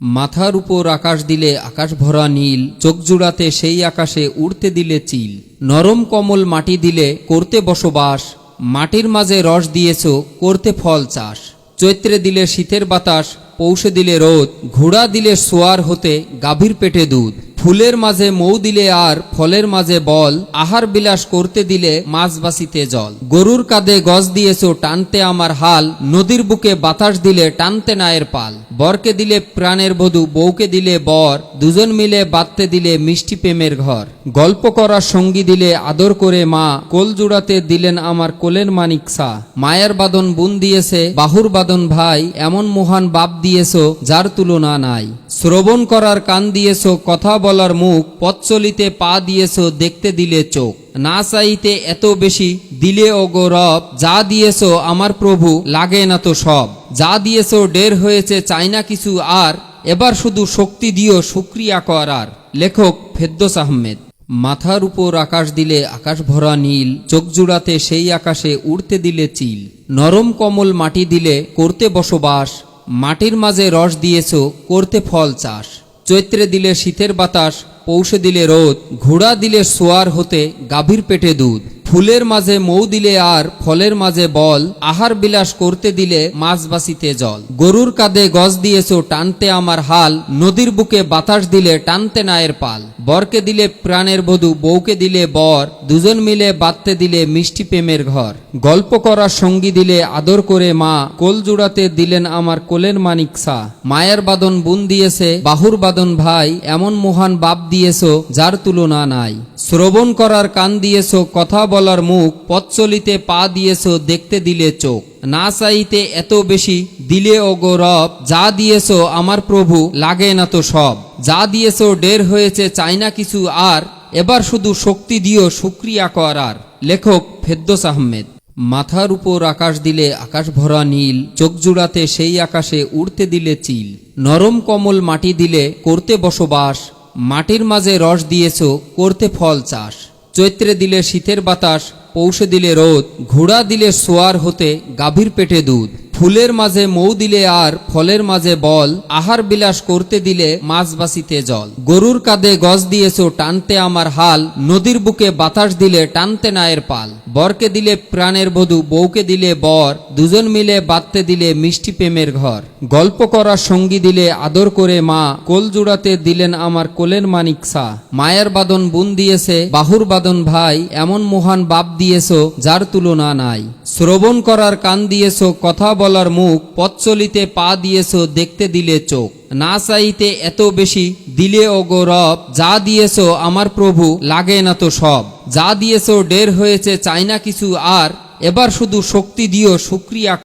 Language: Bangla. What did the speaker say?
মাথার উপর আকাশ দিলে আকাশ ভরা নীল, চোখ জুড়াতে সেই আকাশে উড়তে দিলে চিল। নরম কমল মাটি দিলে করতে বসবাস, মাটির মাঝে রস দিয়েছ, করতে ফল চাষ। চৈত্রে দিলে শীতের বাতাস, পৌষে দিলে রোদ, ঘোড়া দিলে সোয়ার হতে গাভীর পেটে দুধ। ফুলের মাঝে মৌ দিলে আর ফলের মাঝে বল, আহার বিলাস করতে দিলে মাছ বাসিতে জল। গরুর কাঁধে গজ দিয়েছ টানতে আমার হাল, নদীর বুকে বাতাস দিলে টানতে নায়ের পাল। বরকে দিলে প্রাণের বধূ, বউকে দিলে বর, দুজন মিলে বাঁধতে দিলে মিষ্টি প্রেমের ঘর। গল্প করার সঙ্গী দিলে আদর করে মা, কোল জুড়াতে দিলেন আমার কোলের মানিক সা। মায়ের বাদন বুন দিয়েছে, বাহুর বাদন ভাই, এমন মহান বাপ দিয়েছ যার তুলনা নাই। শ্রবণ করার কান দিয়েছ, কথা বলার মুখ পথ পা দিয়েছ, দেখতে দিলে চোখ। না চাইতে এত বেশি দিলে ও গৌরব যা দিয়েছ আমার প্রভু, লাগে না তো সব। যা দিয়েছ ডের হয়েছে, চাই না কিছু আর। এবার শুধু শক্তি দিও শুক্রিয়া কর আর। লেখক ফেদ্দোস আহমেদ। মাথার উপর আকাশ দিলে আকাশ ভরা নীল, চোখ জুড়াতে সেই আকাশে উড়তে দিলে চিল। নরম কমল মাটি দিলে করতে বসবাস, মাটির মাঝে রস দিয়েছ, করতে ফল চাষ। চৈত্রে দিলে শীতের বাতাস পৌষে দিলে রোদ ঘোড়া দিলে সোয়ার হতে গাভীর পেটে দুধ। ফুলের মাঝে মৌ দিলে আর ফলের মাঝে বল, আহার বিলাস করতে দিলে মাছ বাসিতে জল। গরুর কাঁধে গজ দিয়েছ টানতে আমার হাল, নদীর বুকে বাতাস দিলে টানতে নায়ের পাল। বরকে দিলে প্রাণের বধূ, বউকে দিলে বর, দুজন মিলে বাঁধতে দিলে মিষ্টি প্রেমের ঘর। গল্প করার সঙ্গী দিলে আদর করে মা, কোল জুড়াতে দিলেন আমার কোলের মানিক সা। মায়ের বাদন বুন দিয়েছে, বাহুর বাদন ভাই, এমন মহান বাপ দিয়েছ যার তুলনা নাই। শ্রবণ করার কান দিয়েছ, কথা বলার মুখ পথ পা দিয়েছ, দেখতে দিলে চোখ। না চাইতে এত বেশি দিলে ও গৌরব যা দিয়েছ আমার প্রভু, লাগে না তো সব। যা দিয়েছ ডের হয়েছে, চাই না কিছু আর। এবার শুধু শক্তি দিও শুক্রিয়া কর আর। লেখক ফেদ্দোস আহমেদ। মাথার উপর আকাশ দিলে আকাশ ভরা নীল, চোখ জুড়াতে সেই আকাশে উড়তে দিলে চিল। নরম কমল মাটি দিলে করতে বসবাস, মাটির মাঝে রস দিয়েছ, করতে ফল চাষ। চৈত্রে দিলে শীতের বাতাস পৌষে দিলে রোদ ঘোড়া দিলে সোয়ার হতে গাভীর পেটে দুধ। ফুলের মাঝে মৌ দিলে আর ফলের মাঝে বল, আহার বিলাস করতে দিলে মাছ বাসিতে জল। গরুর কাঁধে গজ দিয়েছ টানতে আমার হাল, নদীর বুকে বাতাস দিলে টানতে নায়ের পাল। বরকে দিলে প্রাণের বধূ, বউকে দিলে বর, দুজন মিলে বাঁধতে দিলে মিষ্টি প্রেমের ঘর। গল্প করার সঙ্গী দিলে আদর করে মা, কোল জুড়াতে দিলেন আমার কোলের মানিক সা। মায়ের বাদন বুন দিয়েছে, বাহুর বাদন ভাই, এমন মহান বাপ দিয়েছ যার তুলনা নাই। শ্রবণ করার কান দিয়েছ, কথা বলার মুখ পথ চলিতে পা দিয়েছ দেখতে দিলে চোখ। না চাইতে এত বেশি দিলে ও গৌরব যা দিয়েছ আমার প্রভু, লাগে না তো সব। যা দিয়েছ ডের হয়েছে, চাই না কিছু আর। এবার শুধু শক্তি দিও, শুক্রিয়া